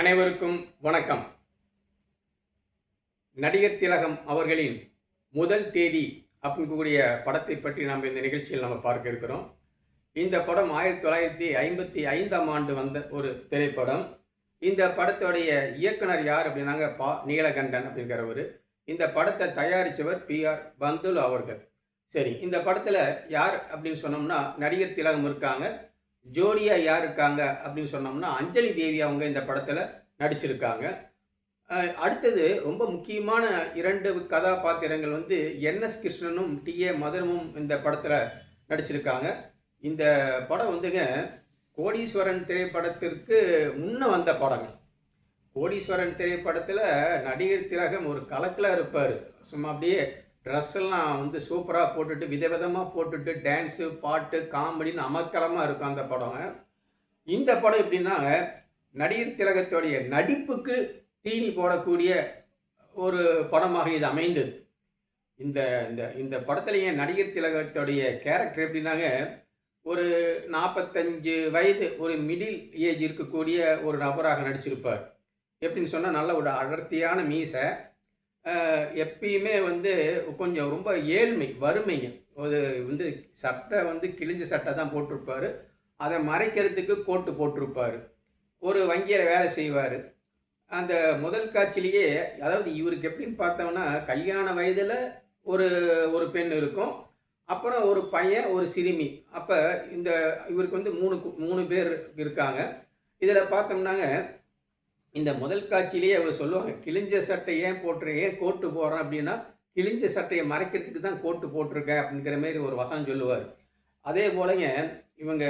அனைவருக்கும் வணக்கம். நடிகர் திலகம் அவர்களின் முதல் தேதி அப்படிங்கக்கூடிய படத்தை பற்றி நாம் இந்த நிகழ்ச்சியில் நம்ம பார்க்க இருக்கிறோம். இந்த படம் ஆயிரத்தி தொள்ளாயிரத்தி ஐம்பத்தி ஐந்தாம் ஆண்டு வந்த ஒரு திரைப்படம். இந்த படத்துடைய இயக்குனர் யார் அப்படின்னாங்க பா நீலகண்டன் அப்படிங்கிறவர். இந்த படத்தை தயாரித்தவர் பி ஆர் பந்துலு அவர்கள். சரி இந்த படத்தில் யார் அப்படின்னு சொன்னோம்னா நடிகர் திலகம் இருக்காங்க. ஜோடியாக யார் இருக்காங்க அப்படின்னு சொன்னோம்னா அஞ்சலி தேவி அவங்க இந்த படத்தில் நடிச்சிருக்காங்க. அடுத்தது ரொம்ப முக்கியமான இரண்டு கதாபாத்திரங்கள் வந்து என்எஸ் கிருஷ்ணனும் டி ஏ மதனமும் இந்த படத்தில் நடிச்சிருக்காங்க. இந்த படம் வந்துங்க கோடீஸ்வரன் திரைப்படத்திற்கு முன்ன வந்த படங்கள். கோடீஸ்வரன் திரைப்படத்தில் நடிகர் திலகம் ஒரு கலக்கில் இருப்பார். சும்மா அப்படியே ட்ரெஸ் எல்லாம் வந்து சூப்பராக போட்டுட்டு விதவிதமாக போட்டுட்டு டான்ஸு பாட்டு காமெடின்னு அமக்கலமாக இருக்கும் அந்த படம் இந்த படம் எப்படின்னா நடிகர் திலகத்துடைய நடிப்புக்கு தீனி போடக்கூடிய ஒரு படமாக இது அமைந்தது. இந்த இந்த இந்த படத்துலேயே நடிகர் திலகத்துடைய கேரக்டர் எப்படின்னாங்க ஒரு நாற்பத்தஞ்சு வயது ஒரு மிடில் ஏஜ் இருக்கக்கூடிய ஒரு நபராக நடிச்சிருப்பார். எப்படின்னு சொன்னால் நல்ல ஒரு அடர்த்தியான மீசை. எப்பயுமே வந்து கொஞ்சம் ரொம்ப ஏழ்மை வறுமைங்க. ஒரு வந்து சட்டை வந்து கிழிஞ்ச சட்டை தான் போட்டிருப்பாரு. அதை மறைக்கிறதுக்கு கோட்டு போட்டிருப்பார். ஒரு வங்கியில் வேலை செய்வார். அந்த முதல் காட்சியிலேயே அதாவது இவருக்கு எப்படின்னு பார்த்தோம்னா கல்யாண வயதில் ஒரு ஒரு பெண் இருக்கும். அப்புறம் ஒரு பையன் ஒரு சிறுமி. அப்போ இந்த இவருக்கு வந்து மூணு மூணு பேர் இருக்காங்க. இதில் பார்த்தோம்னாங்க இந்த முதல் காட்சியிலேயே அவர் சொல்லுவாங்க கிழிஞ்ச சட்டை ஏன் போட்டுறேன் ஏன் கோட்டு போடுறேன் அப்படின்னா கிழிஞ்ச சட்டையை மறைக்கிறதுக்கு தான் கோட்டு போட்டிருக்க அப்படிங்கிற மாதிரி ஒரு வசனம் சொல்லுவார். அதே போலங்க இவங்க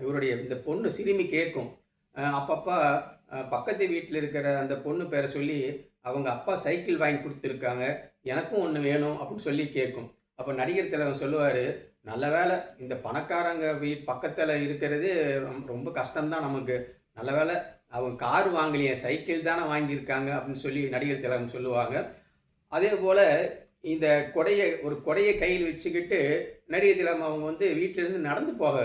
இவருடைய இந்த பொண்ணு சிறுமி கேட்கும் அப்பப்போ பக்கத்து வீட்டில் இருக்கிற அந்த பொண்ணு பேரை சொல்லி அவங்க அப்பா சைக்கிள் வாங்கி கொடுத்துருக்காங்க எனக்கும் ஒன்று வேணும் அப்படின்னு சொல்லி கேட்கும் அப்போ நடிகர் திலகம் சொல்லுவார் நல்ல வேலை இந்த பணக்காரங்க வீட் பக்கத்தில் இருக்கிறது ரொம்ப- கஷ்டம்தான் நமக்கு. நல்ல வேலை அவங்க கார் வாங்கலையே சைக்கிள் தானே வாங்கியிருக்காங்க அப்படின்னு சொல்லி நடிகர் திலகம் சொல்லுவாங்க. அதே போல் இந்த கொடையை ஒரு கொடையை கையில் வச்சுக்கிட்டு நடிகர் திலகம் அவங்க வந்து வீட்டிலேருந்து நடந்து போக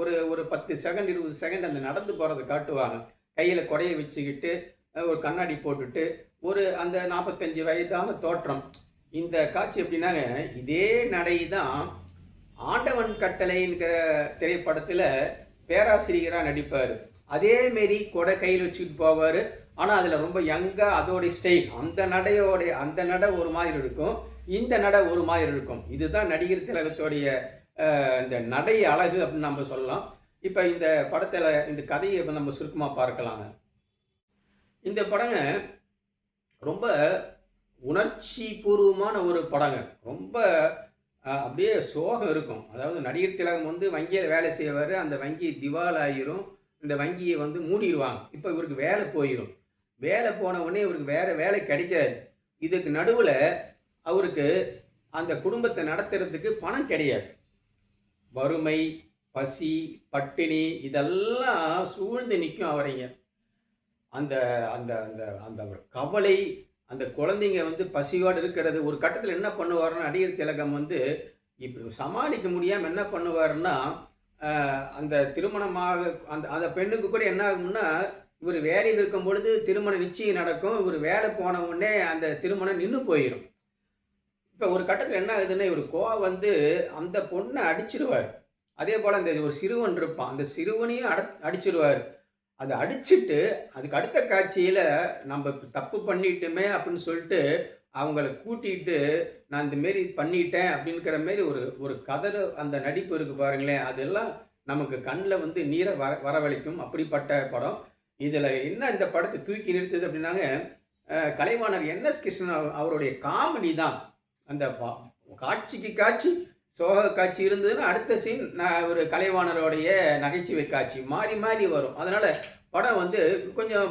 ஒரு ஒரு பத்து செகண்ட் இருபது செகண்ட் அந்த நடந்து போகிறத காட்டுவாங்க. கையில் கொடையை வச்சுக்கிட்டு ஒரு கண்ணாடி போட்டுட்டு ஒரு அந்த நாற்பத்தஞ்சு வயதான தோற்றம். இந்த காட்சி எப்படின்னாங்க இதே நடை தான் ஆண்டவன் கட்டளைங்கிற திரைப்படத்தில் பேராசிரியராக நடிப்பார். அதேமாரி கொடை கையில் வச்சுக்கிட்டு போவார். ஆனால் அதில் ரொம்ப யங்காக அதோடைய ஸ்டைல் அந்த நடையோடைய அந்த நடை ஒரு மாதிரி இருக்கும். இந்த நடை ஒரு மாதிரி இருக்கும். இதுதான் நடிகர் திலகத்தோடைய இந்த நடை அழகு அப்படின்னு நம்ம சொல்லலாம். இப்போ இந்த படத்தில் இந்த கதையை நம்ம சுருக்கமாக பார்க்கலாங்க. இந்த படங்க ரொம்ப உணர்ச்சி பூர்வமான ஒரு படங்க. ரொம்ப அப்படியே சோகம் இருக்கும். அதாவது நடிகர் திலகம் வந்து வங்கியில் வேலை செய்வார். அந்த வங்கி திவால் ஆயிரும் இந்த வங்கியை வந்து மூடிடுவாங்க இப்போ இவருக்கு வேலை போயிடும் வேலை போன உடனே இவருக்கு வேறு வேலை கிடைக்காது. இதுக்கு நடுவில் அவருக்கு அந்த குடும்பத்தை நடத்துறதுக்கு பணம் கிடையாது. வறுமை பசி பட்டினி இதெல்லாம் சூழ்ந்து நிற்கும் அவரைங்க. அந்த அந்த அந்த அந்த ஒரு கவலை அந்த குழந்தைங்க வந்து பசியோடு இருக்கிறது. ஒரு கட்டத்தில் என்ன பண்ணுவாருன்னா நடிகர் திலகம் வந்து இப்படி சமாளிக்க முடியாமல் என்ன பண்ணுவாருன்னா அந்த திருமணமாக அந்த அந்த பெண்ணுக்கு கூட என்ன ஆகும்னா இவர் வேலையில் இருக்கும் பொழுது திருமணம் நிச்சயம் நடக்கும். இவர் வேலை போன உடனே அந்த திருமணம் நின்று போயிடும் இப்போ ஒரு கட்டத்தில் என்ன ஆகுதுன்னா இவர் கோவம் வந்து அந்த பொண்ணை அடிச்சிருவார். அதே போல் அந்த ஒரு சிறுவன் இருப்பான். அந்த சிறுவனையும் அட அடிச்சிடுவார் அதை அடிச்சிட்டு அதுக்கு அடுத்த காட்சியில் நம்ம தப்பு பண்ணிட்டோமே அப்படின்னு சொல்லிட்டு அவங்கள கூட்டிகிட்டு நான் இந்த மாரி பண்ணிட்டேன் அப்படிங்கிற மாரி ஒரு ஒரு கதறு அந்த நடிப்பு இருக்குது பாருங்களேன். அதெல்லாம் நமக்கு கண்ணில் வந்து நீரை வர வரவழைக்கும். அப்படிப்பட்ட படம். இதில் என்ன இந்த படத்தை தூக்கி நிறுத்துது அப்படின்னாங்க கலைவாணர் என். எஸ். கிருஷ்ணன் அவருடைய காமெடி தான். அந்த காட்சிக்கு காட்சி சோக காட்சி இருந்ததுன்னா அடுத்த சீன் நான் ஒரு கலைவாணருடைய நகைச்சுவை காட்சி மாறி மாறி வரும். அதனால் படம் வந்து கொஞ்சம்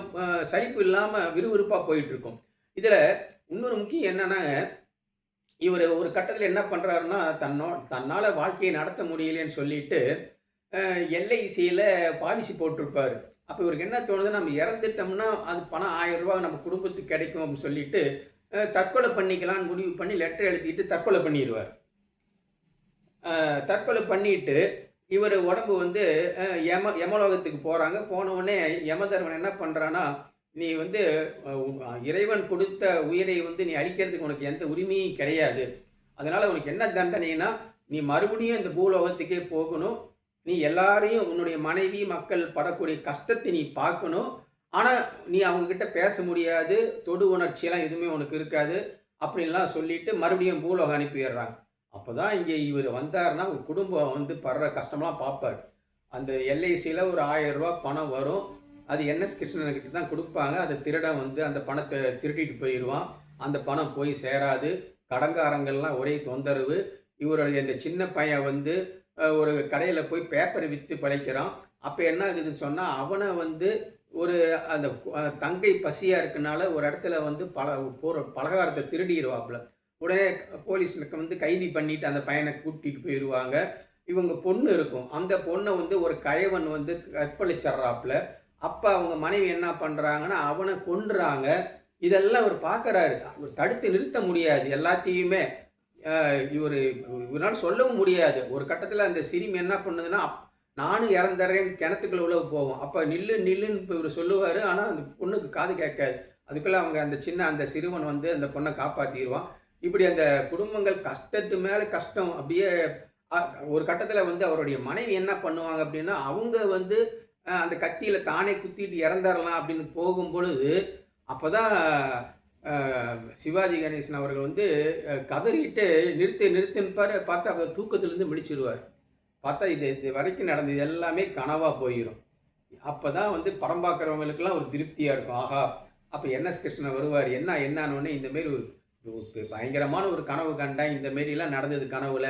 சலிப்பு இல்லாமல் விறுவிறுப்பாக போயிட்டுருக்கும் இதில் இன்னொரு முக்கியம் என்னன்னா இவர் ஒரு கட்டத்தில் என்ன பண்ணுறாருன்னா தன்னோ தன்னால் வாழ்க்கையை நடத்த முடியலன்னு சொல்லிட்டு எல்ஐசியில் பாலிசி போட்டிருப்பார். அப்போ இவருக்கு என்ன தோணுது நம்ம இறந்துட்டோம்னா அது பணம் ஆயிரம் ரூபா நம்ம குடும்பத்துக்கு கிடைக்கும் அப்படின்னு சொல்லிட்டு தற்கொலை பண்ணிக்கலாம்னு முடிவு பண்ணி லெட்டர் எழுதிட்டு தற்கொலை பண்ணிடுவார் தற்கொலை பண்ணிட்டு இவர் உடம்பு வந்து யம யமலோகத்துக்கு போகிறாங்க போன உடனே யமதர்மன் என்ன பண்ணுறான்னா நீ வந்து இறைவன் கொடுத்த உயிரை வந்து நீ அழிக்கிறதுக்கு உனக்கு எந்த உரிமையும் கிடையாது. அதனால் உனக்கு என்ன தண்டனைனா நீ மறுபடியும் இந்த பூலோகத்துக்கே போகணும். நீ எல்லாரையும் உன்னுடைய மனைவி மக்கள் படக்கூடிய கஷ்டத்தை நீ பார்க்கணும். ஆனால் நீ அவங்கக்கிட்ட பேச முடியாது. தொடு உணர்ச்சியெல்லாம் எதுவுமே உனக்கு இருக்காது. அப்படின்லாம் சொல்லிட்டு மறுபடியும் பூலோகம் அனுப்பிடுறாங்க அப்போ தான் இங்கே இவர் வந்தாருன்னா ஒரு குடும்பம் வந்து படுற கஷ்டம்லாம் பார்ப்பார். அந்த எல்ஐசியில் ஒரு ஆயிரம் ரூபா பணம் வரும். அது என்எஸ் கிருஷ்ணன்கிட்ட தான் கொடுப்பாங்க. அதை திருட வந்து அந்த பணத்தை திருட்டிட்டு போயிடுவான். அந்த பணம் போய் சேராது. கடங்காரங்கள்லாம் ஒரே தொந்தரவு. இவருடைய இந்த சின்ன பையன் வந்து ஒரு கடையில் போய் பேப்பரை விற்று பழைக்கிறான். அப்போ என்ன ஆகுதுன்னு சொன்னால் அவனை வந்து ஒரு அந்த தங்கை பசியாக இருக்கனால ஒரு இடத்துல வந்து பல போகிற பலகாரத்தை திருடிடுவாப்புல. உடனே போலீஸுக்கு வந்து கைதி பண்ணிட்டு அந்த பையனை கூட்டிகிட்டு போயிடுவாங்க. இவங்க பொண்ணு இருக்கும். அந்த பொண்ணை வந்து ஒரு கயவன் வந்து கற்பழிச்சிட்றாப்புல. அப்போ அவங்க மனைவி என்ன பண்ணுறாங்கன்னா அவனை கொன்றுறாங்க இதெல்லாம் அவர் பார்க்குறாரு. அவர் தடுத்து நிறுத்த முடியாது எல்லாத்தையுமே. இவர் இவரால் சொல்லவும் முடியாது. ஒரு கட்டத்தில் அந்த சிறுமி என்ன பண்ணுதுன்னா நானும் இறந்துறேன் கிணத்துக்குள்ள உழவு போகும் அப்போ நில்லு நில்லுன்னு இவர் சொல்லுவார். ஆனால் அந்த பொண்ணுக்கு காது கேட்காது. அதுக்குள்ளே அவங்க அந்த சின்ன அந்த சிறுவன் வந்து அந்த பொண்ணை காப்பாற்றிடுவான் இப்படி அந்த குடும்பங்கள் கஷ்டத்து மேலே கஷ்டம். அப்படியே ஒரு கட்டத்தில் வந்து அவருடைய மனைவி என்ன பண்ணுவாங்க அப்படின்னா அவங்க வந்து அந்த கத்தியில் தானே குத்திட்டு இறந்துடலாம் அப்படின்னு போகும் பொழுது அப்போ தான் சிவாஜி கணேசன் அவர்கள் வந்து கதறிட்டு நிறுத்து நிறுத்துன்பார் பார்த்தா அவர் தூக்கத்துலேருந்து முடிச்சிருவார் பார்த்தா இது இது வரைக்கும் நடந்தது எல்லாமே கனவாக போயிடும் அப்போ தான் வந்து படம் பார்க்குறவங்களுக்குலாம் ஒரு திருப்தியாக இருக்கும். ஆஹா அப்போ என்எஸ் கிருஷ்ணன் வருவார். என்ன என்னன்னு இந்தமாரி ஒரு பயங்கரமான ஒரு கனவு கண்டேன். இந்த மாரிலாம் நடந்தது கனவுல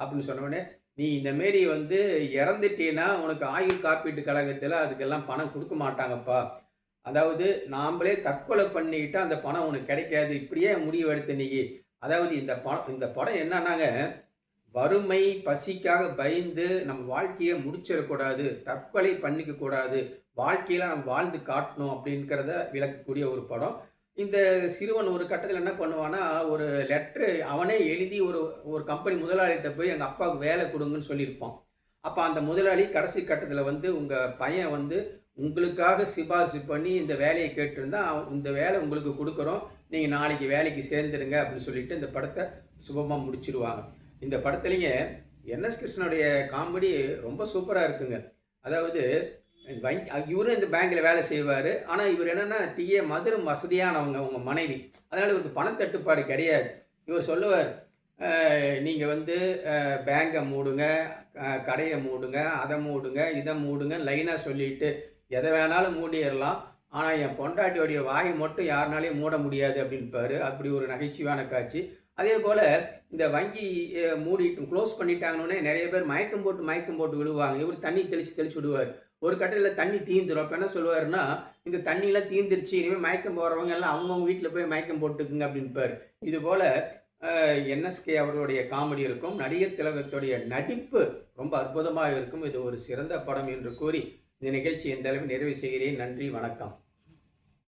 அப்படின்னு சொன்ன உடனே நீ இந்த மாரி வந்து இறந்துட்டீன்னா உனக்கு ஆயுள் காப்பீட்டு கழகத்தில் அதுக்கெல்லாம் பணம் கொடுக்க மாட்டாங்கப்பா. அதாவது நாம்ளே தற்கொலை பண்ணிக்கிட்டு அந்த பணம் உனக்கு கிடைக்காது. இப்படியே முடிவு எடுத்த நீ. அதாவது இந்த படம் இந்த படம் என்னன்னாங்க வறுமை பசிக்காக பயந்து நம்ம வாழ்க்கையை முடிச்சிடக்கூடாது தற்கொலை பண்ணிக்க கூடாது நம்ம வாழ்ந்து காட்டணும் அப்படிங்கிறத விளக்கக்கூடிய ஒரு படம். இந்த சிறுவன் ஒரு கட்டத்தில் என்ன பண்ணுவான்னா ஒரு லெட்ரு அவனே எழுதி ஒரு ஒரு கம்பெனி முதலாளிகிட்ட போய் எங்கள் அப்பாவுக்கு வேலை கொடுங்கன்னு சொல்லியிருப்பான். அப்போ அந்த முதலாளி கடைசி கட்டத்தில் வந்து உங்கள் பையன் வந்து உங்களுக்காக சிபாரிசு பண்ணி இந்த வேலையை கேட்டிருந்தா அவன் இந்த வேலை உங்களுக்கு கொடுக்குறோம். நீங்கள் நாளைக்கு வேலைக்கு சேர்ந்துருங்க அப்படின்னு சொல்லிட்டு இந்த படத்தை சுபமாக முடிச்சிருவாங்க. இந்த படத்துலேங்க என்எஸ் கிருஷ்ணனுடைய காமெடி ரொம்ப சூப்பராக இருக்குங்க. அதாவது வங்கி இவரும் இந்த பேங்க்கில் வேலை செய்வார். ஆனால் இவர் என்னென்னா டிஏ மதுரம் வசதியானவங்க அவங்க மனைவி. அதனால் இவருக்கு பணத்தட்டுப்பாடு கிடையாது. இவர் சொல்லுவார் நீங்கள் வந்து பேங்கை மூடுங்க கடையை மூடுங்க அதை மூடுங்க இதை மூடுங்க லைனாக சொல்லிட்டு எதை வேணாலும் மூடிடலாம். ஆனால் என் பொண்டாட்டியோடைய வாய் மட்டும் யாருனாலையும் மூட முடியாது அப்படின்பாரு. அப்படி ஒரு நகைச்சுவையான காட்சி. அதே போல் இந்த வங்கி மூடிட்டு க்ளோஸ் பண்ணிட்டாங்கன்னே நிறைய பேர் மயக்கம் போட்டு மயக்கம் போட்டு விடுவாங்க இவர் தண்ணி தெளித்து தெளிச்சு விடுவார். ஒரு கட்டத்தில் தண்ணி தீந்துடும் அப்போ என்ன சொல்லுவாருன்னா இந்த தண்ணியெல்லாம் தீந்துருச்சு இனிமேல் மயக்கம் போகிறவங்க எல்லாம் அவங்கவுங்க வீட்டில் போய் மயக்கம் போட்டுக்குங்க அப்படின்பார். இது போல் என்எஸ்கே அவர்களுடைய காமெடி இருக்கும். நடிகர் திலகத்துடைய நடிப்பு ரொம்ப அற்புதமாக இருக்கும். இது ஒரு சிறந்த படம் என்று கூறி இந்த நிகழ்ச்சி எந்த அளவு நிறைவு செய்கிறேன். நன்றி வணக்கம்.